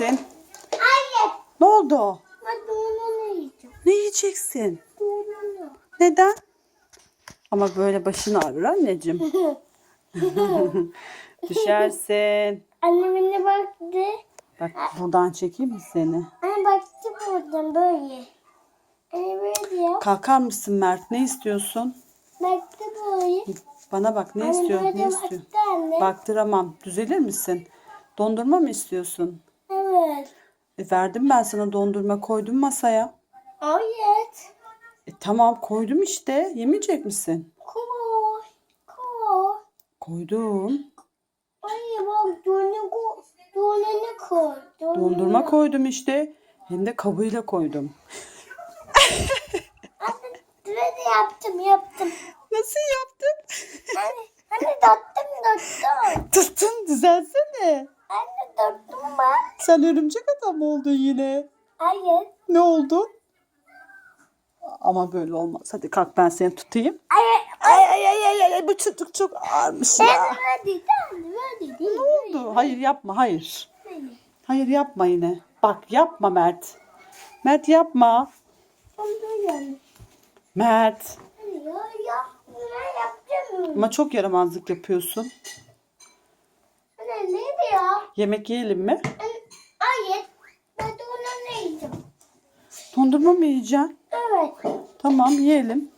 yiyeceksin? Hayır. Ne oldu? Ben dondurma yiyeceğim. Ne yiyeceksin? Dondurma. Neden? Ama böyle başın ağrır anneciğim. Düşersin. Annemin baktı. Bak buradan çekeyim mi seni? Anne baktı buradan böyle. Anne böyle diyor. Kalkar mısın Mert? Ne istiyorsun? Baktı böyle. Bana bak ne Anne istiyor? böyle Ne istiyor? baktı anne. Baktıramam. Düzelir misin? Dondurma mı istiyorsun? Evet. E, verdim ben sana dondurma koydum masaya. Evet. E, tamam koydum işte. Yemeyecek misin? Koy. Koy. Koydum. Anne bak dondurma. Dondurma koy. Dondurma koydum işte. Hem de kabıyla koydum. Böyle yaptım yaptım. Nasıl yaptın? Anne, anne döktüm döktüm. Tuttun düzelsene. Anne döktüm ben. Sen örümcek adam oldun yine. Hayır. Ne oldu? Ama böyle olmaz. Hadi kalk ben seni tutayım. Hayır. Ay ay ay ay, ay, ay bu çocuk çok ağırmış ya. Ben hadi değil. Ne oldu? Hayır yapma hayır. Hayır yapma yine. Bak yapma Mert. Mert yapma. Mert. Ama çok yaramazlık yapıyorsun. Neydi ya? Yemek yiyelim mi? Hayır. Ben ne yiyeceğim? Dondurma mı yiyeceksin? Evet. Tamam yiyelim.